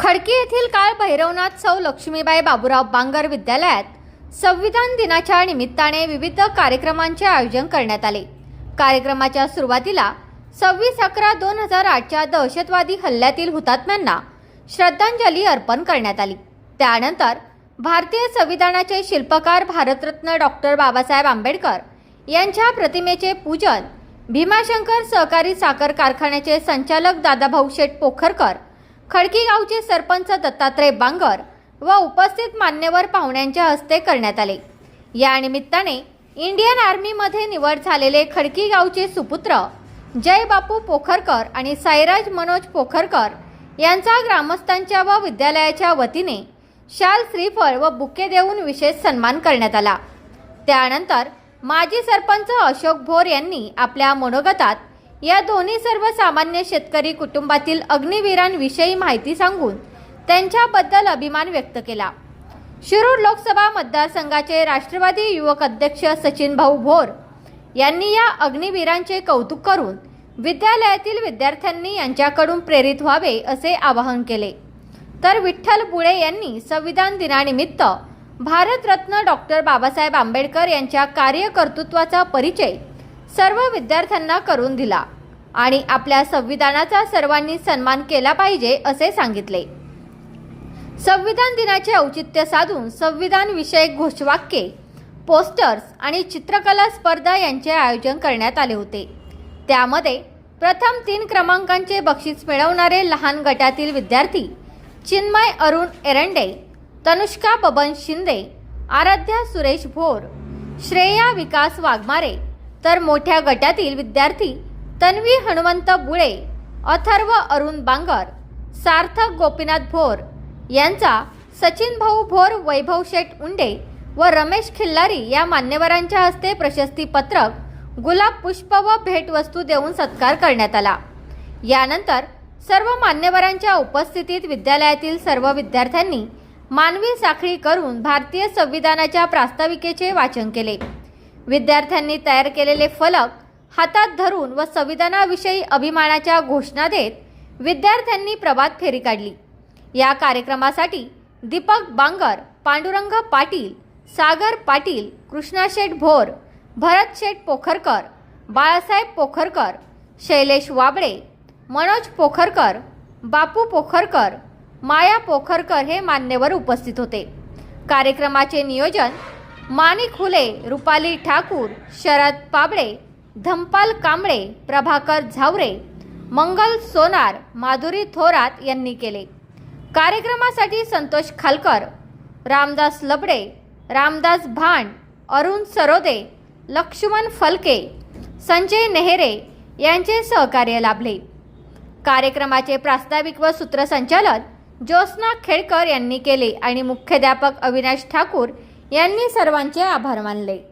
खडकी येथील काळ भैरवनाथ सौ लक्ष्मीबाई बाबूराव बांगर विद्यालयात संविधान दिनाच्या निमित्ताने विविध कार्यक्रमांचे आयोजन करण्यात आले. कार्यक्रमाच्या सुरुवातीला सव्वीस अकरा दोन हजार आठच्या दहशतवादी हल्ल्यातील हुतात्म्यांना श्रद्धांजली अर्पण करण्यात आली. त्यानंतर भारतीय संविधानाचे शिल्पकार भारतरत्न डॉक्टर बाबासाहेब आंबेडकर यांच्या प्रतिमेचे पूजन भीमाशंकर सहकारी साखर कारखान्याचे संचालक दादाभाऊ शेठ पोखरकर खडकी गावचे सरपंच दत्तात्रय बांगर व उपस्थित मान्यवर पाहुण्यांच्या हस्ते करण्यात आले. या निमित्ताने इंडियन आर्मीमध्ये निवड झालेले खडकी गावचे सुपुत्र जय बापू पोखरकर आणि साईराज मनोज पोखरकर यांचा ग्रामस्थांच्या व विद्यालयाच्या वतीने शाल श्रीफळ व बुके देऊन विशेष सन्मान करण्यात आला. त्यानंतर माजी सरपंच अशोक भोर यांनी आपल्या मनोगतात या दोन्ही सर्वसामान्य शेतकरी कुटुंबातील अग्निवीरांविषयी माहिती सांगून त्यांच्याबद्दल अभिमान व्यक्त केला. शिरूर लोकसभा मतदारसंघाचे राष्ट्रवादी युवक अध्यक्ष सचिन भाऊ भोर यांनी या अग्निवीरांचे कौतुक करून विद्यालयातील विद्यार्थ्यांनी यांच्याकडून प्रेरित व्हावे असे आवाहन केले. तर विठ्ठल बुळे यांनी संविधान दिनानिमित्त भारतरत्न डॉक्टर बाबासाहेब आंबेडकर यांच्या कार्यकर्तृत्वाचा परिचय सर्व विद्यार्थ्यांना करून दिला. आणि आपल्या संविधानाचा सर्वांनी सन्मान केला पाहिजे असे सांगितले. संविधान दिनाचे औचित्य साधून संविधान विषयक घोषवाक्ये पोस्टर्स आणि चित्रकला स्पर्धा यांचे आयोजन करण्यात आले होते. त्यामध्ये प्रथम तीन क्रमांकांचे बक्षीस मिळवणारे लहान गटातील विद्यार्थी चिन्मय अरुण एरंडे तनुष्का बबन शिंदे आराध्या सुरेश भोर श्रेया विकास वाघमारे तर मोठ्या गटातील विद्यार्थी तन्वी हनुमंत बुळे अथर्व अरुण बांगर सार्थक गोपीनाथ भोर यांचा सचिन भाऊ भोर वैभव शेठ उंडे व रमेश खिल्लारी या मान्यवरांच्या हस्ते प्रशस्तीपत्रक गुलाब पुष्प व भेटवस्तू देऊन सत्कार करण्यात आला. यानंतर सर्व मान्यवरांच्या उपस्थितीत विद्यालयातील सर्व विद्यार्थ्यांनी मानवी साखळी करून भारतीय संविधानाच्या प्रास्ताविकेचे वाचन केले. विद्यार्थ्यांनी तयार केलेले फलक हातात धरून व संविधानाविषयी अभिमानाच्या घोषणा देत विद्यार्थ्यांनी प्रभात फेरी काढली. या कार्यक्रमासाठी दीपक बांगर पांडुरंग पाटील सागर पाटील कृष्णाशेठ भोर भरत शेठ पोखरकर बाळासाहेब पोखरकर शैलेश वाबळे मनोज पोखरकर बापू पोखरकर माया पोखरकर हे मान्यवर उपस्थित होते. कार्यक्रमाचे नियोजन माणिक हुले रुपाली ठाकूर शरद पाबळे धंपाल कांबळे प्रभाकर झावरे मंगल सोनार माधुरी थोरात यांनी केले. कार्यक्रमासाठी संतोष खालकर रामदास लबडे रामदास भांड अरुण सरोदे लक्ष्मण फलके संजय नेहरे यांचे सहकार्य लाभले. कार्यक्रमाचे प्रास्ताविक व सूत्रसंचालन ज्योत्स्ना खेडकर यांनी केले आणि मुख्याध्यापक अविनाश ठाकूर यांनी सर्वांचे आभार मानले.